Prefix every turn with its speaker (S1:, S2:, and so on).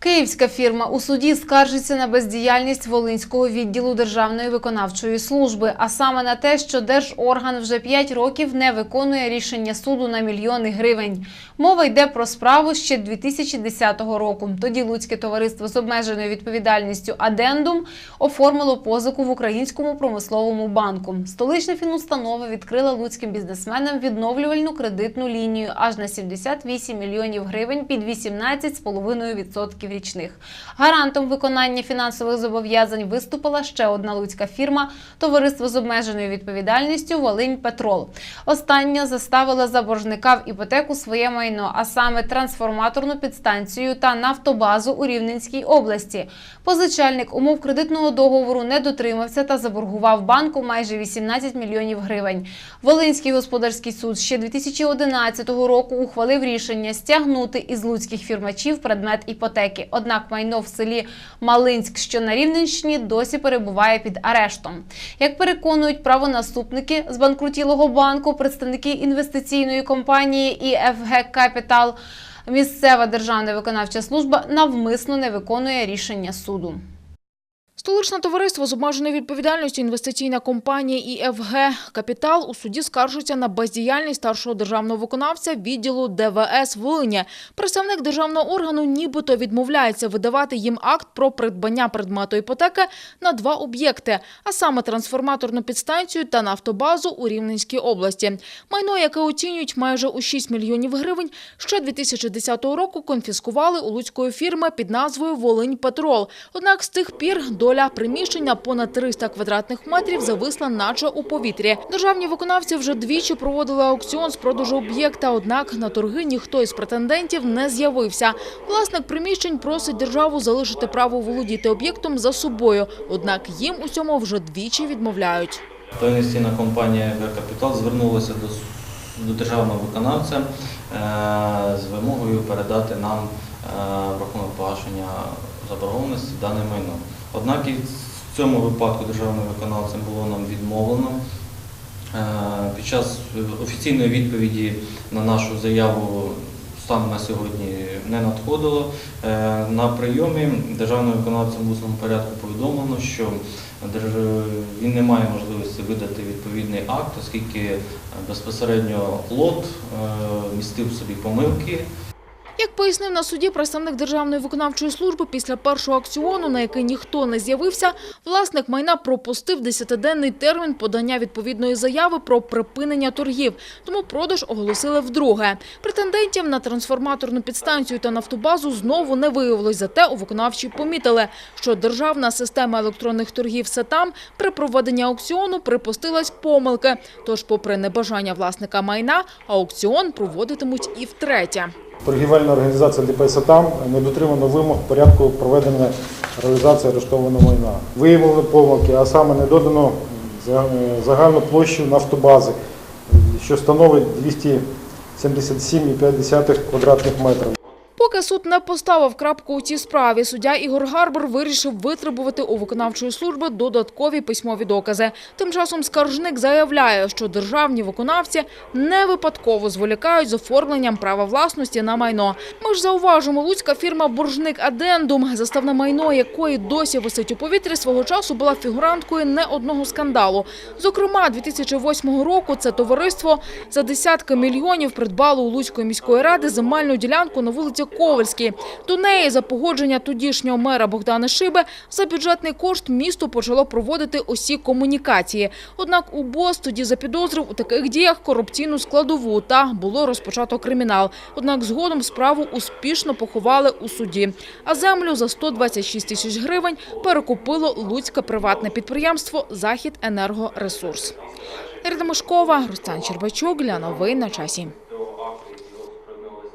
S1: Київська фірма у суді скаржиться на бездіяльність Волинського відділу Державної виконавчої служби, а саме на те, що держорган вже 5 років не виконує рішення суду на мільйони гривень. Мова йде про справу ще 2010 року. Тоді Луцьке товариство з обмеженою відповідальністю Адендум оформило позику в Українському промисловому банку. Столична фінустанова відкрила луцьким бізнесменам відновлювальну кредитну лінію аж на 78 мільйонів гривень під 18,5% річних. Гарантом виконання фінансових зобов'язань виступила ще одна луцька фірма товариство з обмеженою відповідальністю Волинь Петрол. Остання заставила за боржника в іпотеку своє майно, а саме трансформаторну підстанцію та нафтобазу у Рівненській області. Позичальник умов кредитного договору не дотримався та заборгував банку майже 18 мільйонів гривень. Волинський господарський суд ще 2011 року ухвалив рішення стягнути із луцьких фірмачів предмет іпотеки. Однак майно в селі Малинськ, що на Рівненщині, досі перебуває під арештом. Як переконують правонаступники з банкрутілого банку, представники інвестиційної компанії ІФГ Капітал, місцева державна виконавча служба навмисно не виконує рішення суду.
S2: Столичне товариство з обмеженою відповідальністю інвестиційна компанія ІФГ «Капітал» у суді скаржиться на бездіяльність старшого державного виконавця відділу ДВС Волині. Представник державного органу нібито відмовляється видавати їм акт про придбання предмету іпотеки на два об'єкти, а саме трансформаторну підстанцію та нафтобазу у Рівненській області. Майно, яке оцінюють майже у 6 мільйонів гривень, ще 2010 року конфіскували у луцької фірми під назвою «Волинь Петрол». Однак з тих пір доля приміщення понад 300 квадратних метрів зависла наче у повітрі. Державні виконавці вже двічі проводили аукціон з продажу об'єкта, однак на торги ніхто із претендентів не з'явився. Власник приміщень просить державу залишити право володіти об'єктом за собою, однак їм у цьому вже двічі відмовляють.
S3: То інвестиційна компанія «ГР Капітал звернулася до, до державного виконавця е, з вимогою передати нам е, рахунок погашення заборгованості дане майно. Однак і в цьому випадку державним виконавцем було нам відмовлено. Е, Під час офіційної відповіді на нашу заяву станом на сьогодні не надходило. Е, На прийомі державним виконавцем в усному порядку повідомлено, що він не має можливості видати відповідний акт, оскільки е, безпосередньо лот містив собі помилки.
S2: Як пояснив на суді представник Державної виконавчої служби, після першого аукціону, на який ніхто не з'явився, власник майна пропустив 10-денний термін подання відповідної заяви про припинення торгів, тому продаж оголосили вдруге. Претендентів на трансформаторну підстанцію та нафтобазу знову не виявилось, зате у виконавчій помітили, що державна система електронних торгів «Сетам» при проведенні аукціону припустилась помилки. Тож, попри небажання власника майна, аукціон проводитимуть і втретє.
S4: Торгівельна організація ДП «Сатам» не дотримано вимог порядку проведення реалізації арештованого майна. Виявили помилки, а саме не додано е, загальну площу нафтобази, що становить 277,5 квадратних метрів.
S2: Поки суд не поставив крапку у цій справі, суддя Ігор Гарбор вирішив витребувати у виконавчої служби додаткові письмові докази. Тим часом скаржник заявляє, що державні виконавці не випадково зволікають з оформленням права власності на майно. Ми ж зауважимо, луцька фірма «Боржник Адендум», заставне майно якої досі висить у повітрі, свого часу була фігуранткою не одного скандалу. Зокрема, 2008 року це товариство за десятки мільйонів придбало у Луцької міської ради земельну ділянку на вулиці Ковальській. До неї за погодження тодішнього мера Богдана Шиби за бюджетний кошт місто почало проводити усі комунікації. Однак УБОС тоді запідозрив у таких діях корупційну складову та було розпочато кримінал. Однак згодом справу успішно поховали у суді. А землю за 126 тисяч гривень перекупило луцьке приватне підприємство «Захід Енергоресурс». Ірина Мошкова, Руслан Чербачук для новин на часі.